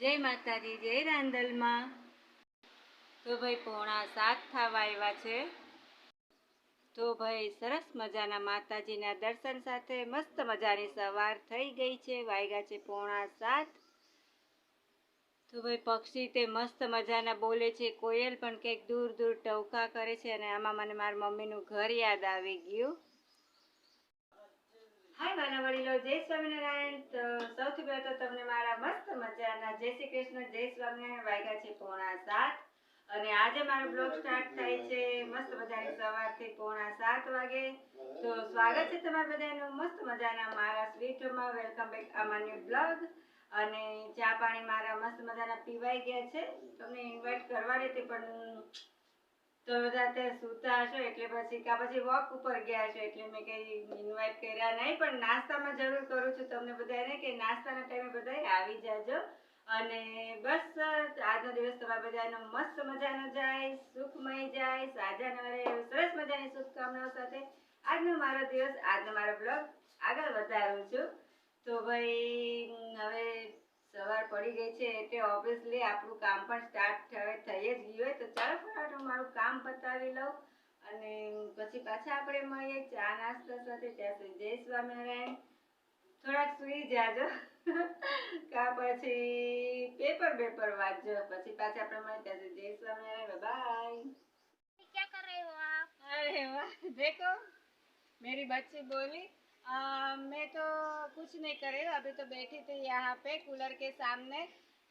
જય માતાજી, જય રાંદલમાં. તો ભાઈ પોણા સાત થવા આવ્યા છે. તો ભાઈ સરસ મજાના માતાજીના દર્શન સાથે મસ્ત મજાની સવાર થઈ ગઈ છે વાગ્યા છે પોણા સાત. તો ભાઈ પક્ષી તે મસ્ત મજાના બોલે છે, કોયલ પણ કંઈક દૂર દૂર ટવકા કરે છે અને આમાં મને મારા મમ્મીનું ઘર યાદ આવી ગયું. હાય, મારા વડીલો, જય સ્વામિનારાયણ. તો સૌથી પહેલા તો તમને મારા મસ્ત મજાના જય શ્રી કૃષ્ણ, જય સ્વામિનારાયણ વાગ્યા છે પોણા સાત. અને આજે મારો બ્લોગ સ્ટાર્ટ થાય છે મસ્ત મજાની સવારથી પોણા સાત વાગે. તો સ્વાગત છે તમારા બધાનું મસ્ત મજાના મારા સ્વીટમાં વેલકમ બેક આ માન્ય બ્લોગ અને ચા પાણી મારા મસ્ત મજાના પીવાઈ ગયા છે. તમને ઇન્વાઇટ કરવા રહેતી પણ તો બધા અત્યારે સૂતા હશો, એટલે પછી કા પછી વોક ઉપર ગયા છો એટલે મેં કઈ ઇન્વાઇટ કર્યા નહીં, પણ નાસ્તામાં જરૂર કરું છું તમને બધાને કે નાસ્તાના ટાઈમે બધા આવી જાજો. અને બસ, આજનો દિવસ તમારા બધાનો મસ્ત મજાનો જાય, સુખમય જાય, સાજાનો રહે સરસ મજાની શુભકામનાઓ સાથે. આજનો મારો દિવસ, આજનો મારો બ્લોગ આગળ વધારું છું. તો ભાઈ, હવે સવાર પડી ગઈ છે, એટલે ઓબ્વિયસલી આપણું કામ પણ સ્ટાર્ટ થઈ જ ગયું હોય, તો ચાલો કામ પતાવી લઉં અને પછી પાછા આપણે મળીએ ચા નાસ્તા સાથે ત્યાં સુધી જય સ્વામિનારાયણ થોડાક સુઈ જાજો કા પછી પેપર પેપર વાંચજો પછી પાછા આપણે મળીએ ત્યાં સુધી જય સ્વામિનારાયણ બાય क्या कर रहे हो आप अरे वाह देखो मेरी बच्ची बोली आ, मैं तो कुछ नहीं कर रही हूँ अभी तो बैठी थी यहाँ पे कूलर के सामने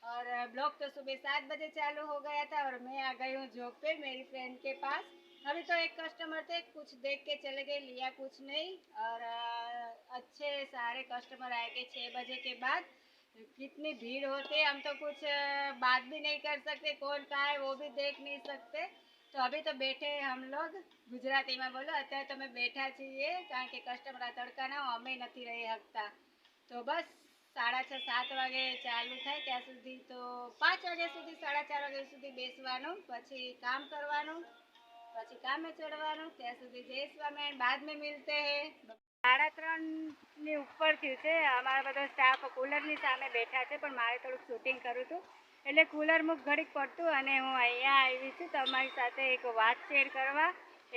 और ब्लॉग तो सुबह सात बजे चालू हो गया था और मैं आ गई हूँ जॉब पे मेरी फ्रेंड के पास अभी तो एक कस्टमर थे कुछ देख के चले गए लिया कुछ नहीं और आ, अच्छे सारे कस्टमर आएंगे छः बजे के बाद कितनी भीड़ होती है हम तो कुछ आ, बात भी नहीं कर सकते कौन कहाँ है वो भी देख नहीं सकते તો અભી તો બેઠે હમ લોગ ગુજરાતીમાં બોલો અત્યારે તમે બેઠા છીએ કારણ કે કસ્ટમર આ તડકાના અમે નથી રહી શકતા તો બસ સાડા છ, સાત વાગે ચાલુ થાય ત્યાં સુધી તો પાંચ વાગ્યા સુધી, સાડા ચાર વાગ્યા સુધી બેસવાનું, પછી કામ કરવાનું, પછી કામે ચડવાનું, ત્યાં સુધી જય સ્વામિનારાયણ બાદ મેં મિલતે હે. સાડા ત્રણની ઉપર થયું છે. અમારા બધા સ્ટાફ કુલરની સામે બેઠા છે, પણ મારે થોડુંક શૂટિંગ કરું હતું એટલે કુલર મુક ઘડીક પડતું અને હું અહીંયા આવી છું તમારી સાથે એક વાત શેર કરવા,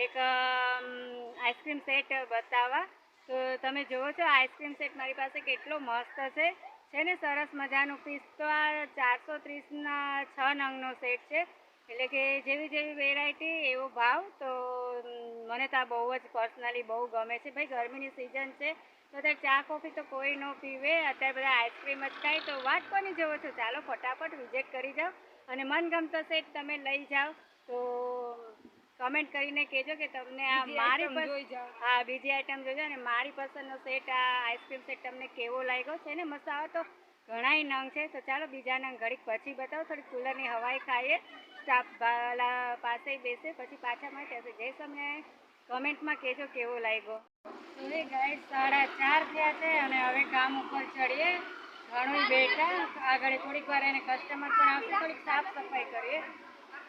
એક આઈસ્ક્રીમ સેટ બતાવવા. તો તમે જુઓ છો, આઈસ્ક્રીમ સેટ મારી પાસે કેટલો મસ્ત છે. છે ને, સરસ મજાનું પીસ. તો આ ચારસો ત્રીસના છ નંગનો સેટ છે. એટલે કે જેવી જેવી વેરાયટી એવો ભાવ. તો મને તો આ બહુ જ પર્સનલી બહુ ગમે છે. ભાઈ, ગરમીની સિઝન છે. તો અત્યારે ચા, કોફી તો કોઈ ન પીવે. અત્યારે બધા આઈસ્ક્રીમ જ ખાય. તો વાત કોની જવો છો? ચાલો, ફટાફટ વિઝિટ કરી જાઓ. અને મનગમતો સેટ તમે લઈ જાઓ. તો કમેન્ટ કરીને કહેજો કે તમને આ મારી હા બીજી આઈટમ જોજો અને મારી પસંદનો સેટ આ આઈસ્ક્રીમ સેટ તમને કેવો લાગ્યો છે ને મસ્ત આવે તો ઘણાય નંગ છે. તો ચાલો બીજા નંગ ઘડીક પછી બતાવો થોડી કુલરની હવાઈ ખાઈએ. સ્ટાફ વાલા પાસે બેસે પછી પાછા મળે ત્યાં જે જય કમેન્ટમાં કહેજો કેવો લાગ્યો. હવે ગાઈડ સાડા ચાર થયા છે અને હવે કામ ઉપર ચડીએ. ઘણું બેઠા. આગળ થોડીક વાર એને કસ્ટમર પણ આવશે. થોડીક સાફ સફાઈ કરીએ.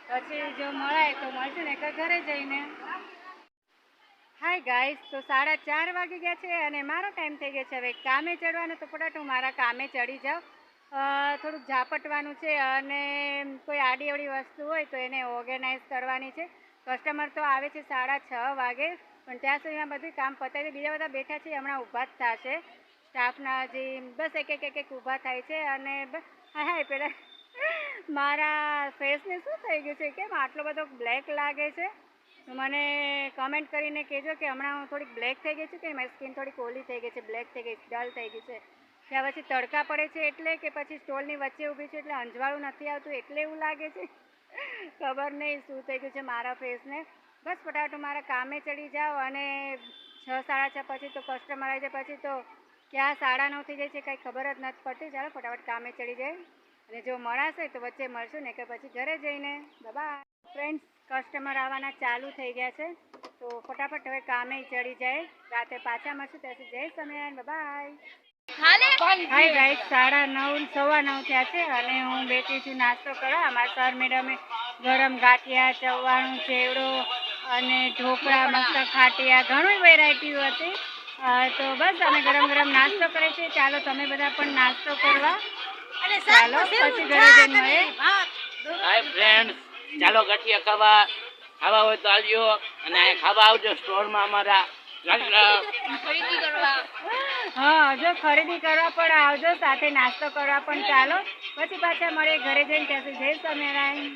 પછી જો મળાય તો મળશે ને ઘરે જઈને. હાય ગાઈસ તો સાડા ચાર વાગી ગયા છે અને મારો ટાઈમ થઈ ગયો છે. હવે કામે ચડવાનો તો ફટાફટ હું મારા કામે ચડી જાઉં. થોડુંક ઝાપટવાનું છે અને કોઈ આડી અવડી વસ્તુ હોય તો એને ઓર્ગેનાઇઝ કરવાની છે. કસ્ટમર તો આવે છે સાડા છ વાગે, પણ ત્યાં સુધીમાં બધું કામ પતાવી બીજા બધા બેઠા છે, હમણાં ઊભા જ થશે. સ્ટાફના જે, બસ એક એક એક ઊભા થાય છે અને હા હા પેલા મારા ફેસને શું થઈ ગયું છે? કેમ આટલો બધો બ્લેક લાગે છે? મને કમેન્ટ કરીને કહેજો કે હમણાં હું થોડીક બ્લેક થઈ ગઈ છું કે મારી સ્કિન થોડીક ઓલી થઈ ગઈ છે બ્લેક થઈ ગઈ ડલ થઈ ગઈ છે. ત્યાં પછી તડકા પડે છે એટલે કે પછી સ્ટોલની વચ્ચે ઊભી છે એટલે અંજવાળું નથી આવતું એટલે એવું લાગે છે. ખબર નહીં શું થઈ ગયું છે મારા ફેસને બસ ફટાફટ મારા કામે ચડી જાઓ અને છ સાડા છ પછી તો કસ્ટમર આવી જાય. પછી તો ક્યાં સાડા નવ થઈ જાય છે કાંઈ ખબર જ નથી પડતી. ચાલો ફટાફટ કામે ચડી જાય. અને જો મળાશે તો વચ્ચે મળશું ને કે પછી ઘરે જઈને. બાય ફ્રેન્ડ્સ કસ્ટમર આવવાના ચાલુ થઈ ગયા છે. તો ફટાફટ હવે કામે ચડી જાય. રાતે પાછા મળશું. ત્યાં જય સ્વામિનારાયણ. બાય હાય સાડા નવ સવા નવ થયા છે અને હું બેઠી છું નાસ્તો કરવા. અમારા સર મેડમે ગરમ ગાંઠિયા ચવાણું ચેવડો અને ઢોકળા મસ્ત ખાટિયા ઘણી વેરાયટીઓ હતી. તો બસ અમે ગરમ ગરમ નાસ્તો કરે છે ચાલો તમે બધા પણ નાસ્તો કરવા. ચાલો પછી ઘરે જઈને મળીએ. હાય ફ્રેન્ડ્સ ચાલો ગઠિયા ખાવા. ખાવા હોય તો આવજો અને અહીંયા ખાવા આવજો સ્ટોરમાં અમારા. હા જો ખરીદી કરવા પણ આવજો સાથે નાસ્તો કરવા પણ ચાલો. પછી પાછા મળે ઘરે જઈને. ત્યાં જય સ્વામિનારાયણ.